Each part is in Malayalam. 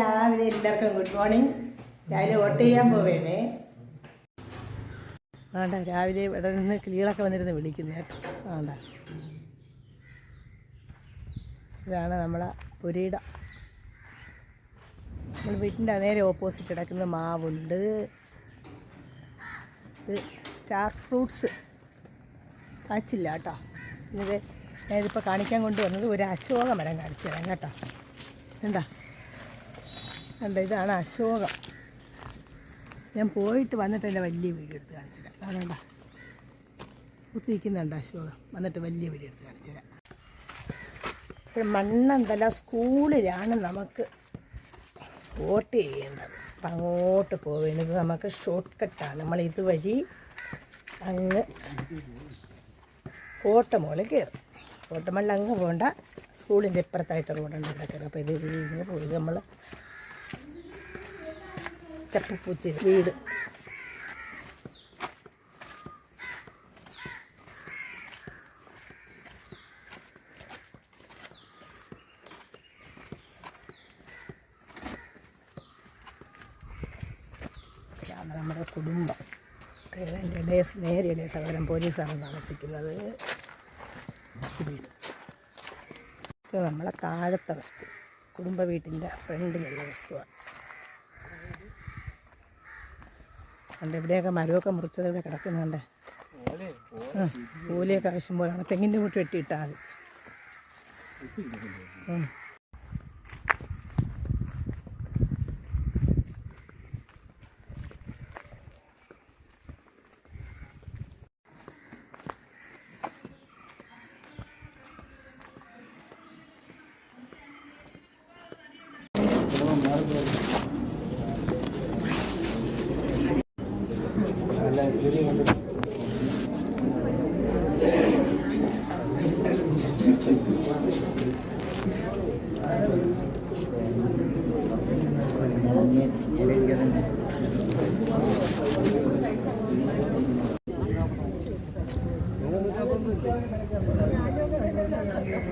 രാവിലെ എല്ലാവർക്കും ഗുഡ് മോർണിംഗ് രാവിലെ വോട്ട് ചെയ്യാൻ പോവേണേ. വേണ്ട രാവിലെ ഇവിടെ നിന്ന് കിളികളൊക്കെ വന്നിരുന്ന് വിളിക്കുന്നത് കേട്ടോ. വേണ്ട ഇതാണ് നമ്മളെ പുരീട നമ്മൾ വീട്ടിന്റെ നേരെ ഓപ്പോസിറ്റ് കിടക്കുന്ന മാവുണ്ട്. ഇത് സ്റ്റാർ ഫ്രൂട്ട്സ് കാച്ചില്ല കേട്ടോ. ഇത് ഞാനിതിപ്പോൾ കാണിക്കാൻ കൊണ്ടുവന്നത് ഒരു അശോക മരം കാണിച്ചു തരാം കേട്ടോ. എന്താ കണ്ട ഇതാണ് അശോകം. ഞാൻ പോയിട്ട് വന്നിട്ട് എന്റെ വലിയ വീഡിയോ എടുത്ത് കാണിച്ചില്ല കാണണ്ട കുത്തിയിരിക്കുന്നുണ്ട് അശോകം. വന്നിട്ട് വലിയ വീഡിയോ എടുത്ത് കാണിച്ചില്ല തരാം ഇപ്പോൾ മണ്ണന്തല സ്കൂളിലാണ് നമുക്ക് വോട്ട് ചെയ്യേണ്ടത്. അപ്പം അങ്ങോട്ട് പോവേണ്ടത് നമുക്ക് ഷോർട്ട് കട്ടാണ് നമ്മൾ ഇതുവഴി അങ്ങ് കോട്ടമോളിൽ കയറും. കോട്ടമല്ല അങ്ങ് പോകണ്ട. സ്കൂളിന്റെ ഇപ്പുറത്തായിട്ട് റോഡുണ്ട് കിടക്കുന്നത് അപ്പോൾ ഇത് ഇങ്ങ് പോയി. നമ്മൾ ചപ്പപ്പൂച്ചി വീട്. നമ്മുടെ കുടുംബം. എന്റെ ഡേസ് ഇടയ സഹോദരൻ പോലീസാണ് താമസിക്കുന്നത്. ഇത് നമ്മളെ താഴത്തെ വസ്തു. കുടുംബ വീട്ടിന്റെ ഫ്രണ്ടിലുള്ള വസ്തുവാണ്. കണ്ട് ഇവിടെയൊക്കെ മരമൊക്കെ മുറിച്ചത് ഇവിടെ കിടക്കുന്നുണ്ട് കൂലിയൊക്കെ ആവശ്യം പോലെയാണ് തെങ്ങിന്റെ മുട്ട് വെട്ടിയിട്ടാൽ മതി ഉം.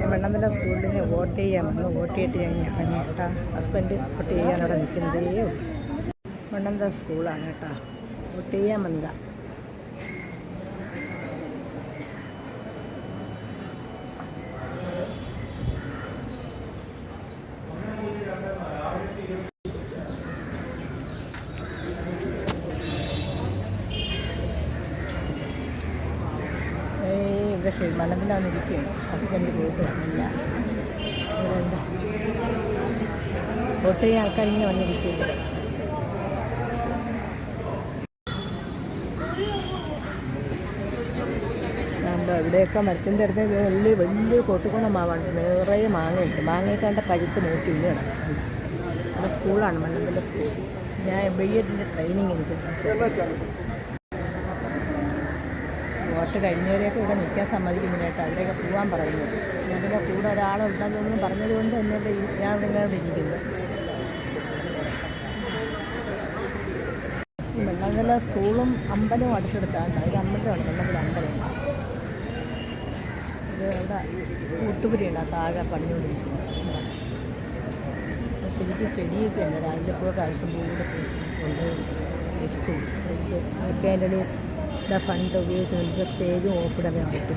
വെണ്ണന്തല സ്കൂളിന് വോട്ട് ചെയ്യാമെന്ന് വോട്ട് ചെയ്തിട്ട് ഞാൻ ഇറങ്ങി കേട്ടാ ഹസ്ബൻഡ് വോട്ട് ചെയ്യാൻ അവിടെ നിൽക്കുന്നതേ ഉള്ളൂ. സ്കൂളാണ് കേട്ടാ വോട്ട് ചെയ്യാൻ ഇവിടെ ശരി. ഇരിക്കുകയാണ് ഹസ്ബൻഡ് പോയിട്ട് വന്നില്ല. ആൾക്കാരിങ്ങനെ വന്നിരിക്കുകയാണ് എന്താ ഇവിടെയൊക്കെ മരത്തിന്റെ അടുത്ത് വലിയ വലിയ കൊട്ടുകുണ മാവാണ്. നിറയെ മാങ്ങയുണ്ട്. മാങ്ങയൊക്കെ കണ്ട പഴുത്ത് നോക്കി കിടക്കുന്നുണ്ട് സ്കൂളാണ് മണ്ണന്തല സ്കൂൾ. ഞാൻ ബി എഡിന്റെ ട്രെയിനിങ് എനിക്ക്. വോട്ട് കഴിഞ്ഞവരെയൊക്കെ ഇവിടെ നിൽക്കാൻ സമ്മതിക്കുന്നില്ല കേട്ടോ. അവരെയൊക്കെ പോകാൻ പറയുന്നു. ഞങ്ങളുടെ കൂടെ ഒരാളുണ്ടെന്നൊന്നും പറഞ്ഞത് കൊണ്ട് തന്നെ ഈ- ഞാൻ ഇവിടെ ഇങ്ങനെ ഇരിക്കുന്നു. വെള്ളങ്കല സ്കൂളും അമ്പലവും അടുത്തെടുത്താണ് ഒരു അമ്പലമാണ് വെള്ളങ്കല അമ്പലം ഇത് ഇവിടെ കൂട്ടുപുരിയാണ് ആ താഴെ പണിഞ്ഞുകൊണ്ടിരിക്കുന്നത്. അത് ശരിക്കും ചെടിയൊക്കെ ഉണ്ട്. രാവിലെ പോയി ആവശ്യം കൂടെ ഉണ്ട് സ്കൂൾ. ഒക്കെ അതിന്റെ ഒരു ഇതാ ഫണ്ട് ഉപയോഗിച്ച് നമുക്ക് സ്റ്റേജും ഓപ്പിടവേ ആയിട്ട്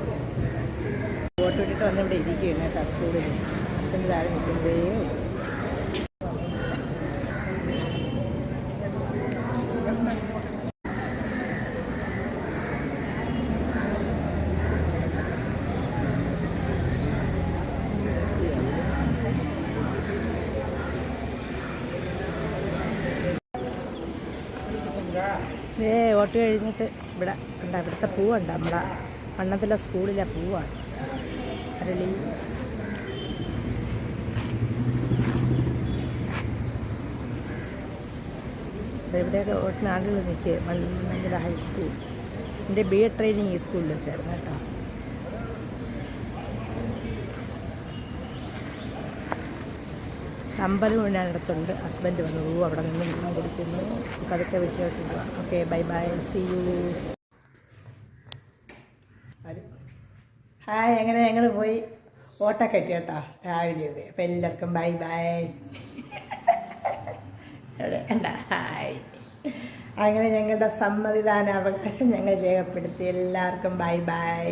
വോട്ട് ഇട്ടിട്ട് വന്നിവിടെ ഇരിക്കുകയാണ് കേട്ടോ സ്കൂളിൽ ഹസ്ബൻഡ് താഴെ നിൽക്കുന്നതേ ഏ കഴിഞ്ഞിട്ട് ഇവിടെ ഉണ്ട് ഇവിടുത്തെ പൂവുണ്ട് നമ്മുടെ മണ്ണത്തിലെ സ്കൂളിലെ പൂവാണ് അരളി ഇവിടെയൊക്കെ വോട്ടിന് ആളുകൾ നിൽക്കുക മണ്ണത്തില ഹൈസ്കൂൾ എന്റെ ബി എഡ് ട്രെയിനിങ് ഈ സ്കൂളിൽ വെച്ചായിരുന്നു കേട്ടോ അമ്പലം ഇതിനടുത്തുണ്ട് ഹസ്ബൻഡ് വന്നു. പോകും അവിടെ നിന്ന് വെള്ളം കുടിക്കുന്നു പതുക്കെ വെച്ച് നോക്കുക okay bye bye see you hi എങ്ങനെ ഞങ്ങൾ പോയി? ഓട്ടൊക്കെ എത്തി കേട്ടോ രാവിലെ അപ്പം എല്ലാവർക്കും ബൈ ബൈ ഹായ് അങ്ങനെ ഞങ്ങളുടെ സമ്മതിദാന അവകാശം ഞങ്ങൾ രേഖപ്പെടുത്തി. എല്ലാവർക്കും ബൈ ബൈ